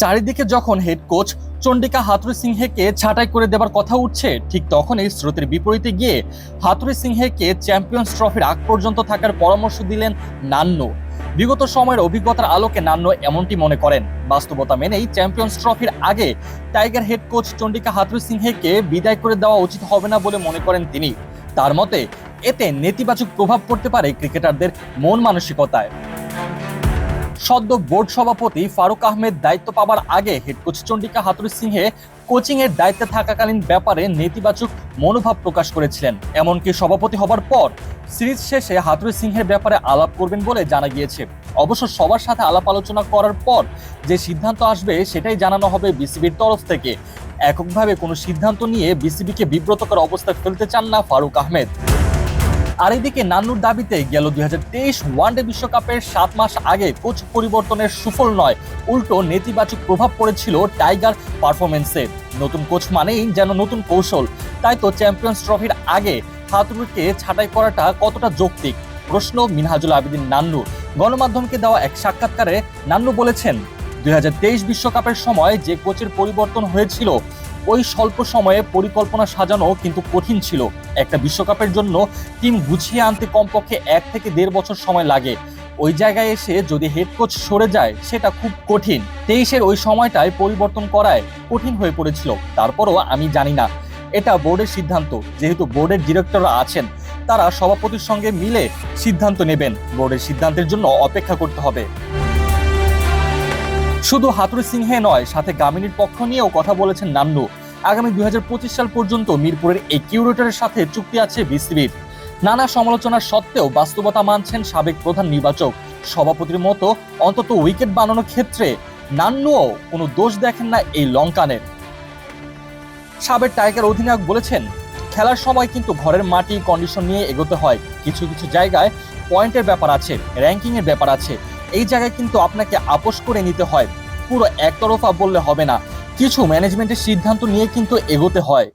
চারিদিকে যখন head coach Chandika হাতুরি সিংহেকে ছাঁটাই করে দেবার কথা উঠছে, ঠিক তখনই স্রোতের বিপরীতে গিয়ে হাতুরি সিংহেকে চ্যাম্পিয়ন্স ট্রফির আগ পর্যন্ত থাকার পরামর্শ দিলেন নান্নু। বিগত সময়ের অভিজ্ঞতার আলোকে নান্নু এমনটি মনে করেন। বাস্তবতা মেনেই চ্যাম্পিয়ন্স ট্রফির আগে টাইগার হেড কোচ চন্ডিকা হাতুরি সিংহেকে বিদায় করে দেওয়া উচিত হবে না বলে মনে করেন তিনি। তার মতে, এতে নেতিবাচক প্রভাব পড়তে পারে ক্রিকেটারদের মন মানসিকতায়। সদ্য বোর্ড সভাপতি ফারুক আহমেদ দায়িত্ব পাবার আগে head coach Chandika Hathurusinghe coaching এর দায়িত্বে থাকাকালীন ব্যাপারে নেতিবাচক মনোভাব প্রকাশ করেছিলেন। এমনকি সভাপতি হবার পর সিরিজ শেষে হাতুরি সিংহের ব্যাপারে আলাপ করবেন বলে জানা গিয়েছে। অবশ্য সবার সাথে আলাপ আলোচনা করার পর যে সিদ্ধান্ত আসবে সেটাই জানানো হবে বিসিবির তরফ থেকে। এককভাবে কোনো সিদ্ধান্ত নিয়ে বিসিবিকে বিব্রতকর অবস্থায় ফেলতে চান না ফারুক আহমেদ। আর এদিকে নান্নুর দাবিতে গেল দুই হাজার তেইশ ওয়ানডে বিশ্বকাপের সাত মাস আগে কোচ পরিবর্তনের সুফল নয়, উল্টো নেতিবাচক প্রভাব পড়েছিল টাইগার পারফরমেন্সে নতুন কোচ মানেই যেন নতুন কৌশল। তাই তো চ্যাম্পিয়ন্স ট্রফির আগে হাতুরুকে ছাঁটাই করাটা কতটা যৌক্তিক? প্রশ্ন মিনহাজুল আবেদিন নান্নু। গণমাধ্যমকে দেওয়া এক সাক্ষাৎকারে নান্নু বলেছেন, দুই বিশ্বকাপের সময় যে কোচের পরিবর্তন হয়েছিল ওই স্বল্প সময়ে পরিকল্পনা সাজানো কিন্তু কঠিন ছিল। একটা বিশ্বকাপের জন্য টিম গুছিয়ে আনতে কমপক্ষে এক থেকে দেড় বছর সময় লাগে। ওই জায়গায় এসে যদি হেড কোচ সরে যায়, সেটা খুব কঠিন। তেইশের ওই সময়টায় পরিবর্তন করায় কঠিন হয়ে পড়েছিল। তারপরও আমি জানি না। এটা বোর্ডের সিদ্ধান্ত। যেহেতু বোর্ডের ডিরেক্টররা আছেন, তারা সভাপতির সঙ্গে মিলে সিদ্ধান্ত নেবেন। বোর্ডের সিদ্ধান্তের জন্য অপেক্ষা করতে হবে। শুধু হাতুড়ি সিংহে নয়, সাথে গামিনীর পক্ষ নিয়েও কথা বলেছেন নান্নু। আগামী দু হাজার পঁচিশ সাল পর্যন্ত মিরপুরের এই কিউরেটরের সাথে চুক্তি আছে বিসিবির। নানা সমালোচনা সত্ত্বেও বাস্তবতা মানছেন সাবেক প্রধান নির্বাচক। সভাপতির মতো অন্তত উইকেট বানানোর ক্ষেত্রে নান্নুও কোনো দোষ দেখেন না এই লঙ্কানের। সাবেক টাইগার অধিনায়ক বলেছেন, খেলার সময় কিন্তু ঘরের মাটি কন্ডিশন নিয়ে এগোতে হয়। কিছু কিছু জায়গায় পয়েন্টের ব্যাপার আছে র্যাঙ্কিংয়ের ব্যাপার আছে। এই জায়গায় কিন্তু আপনাকে আপোষ করে নিতে হয়। পুরো একতরফা বললে হবে না। কিছু ম্যানেজমেন্টের সিদ্ধান্ত নিয়ে কিন্তু এগোতে হয়।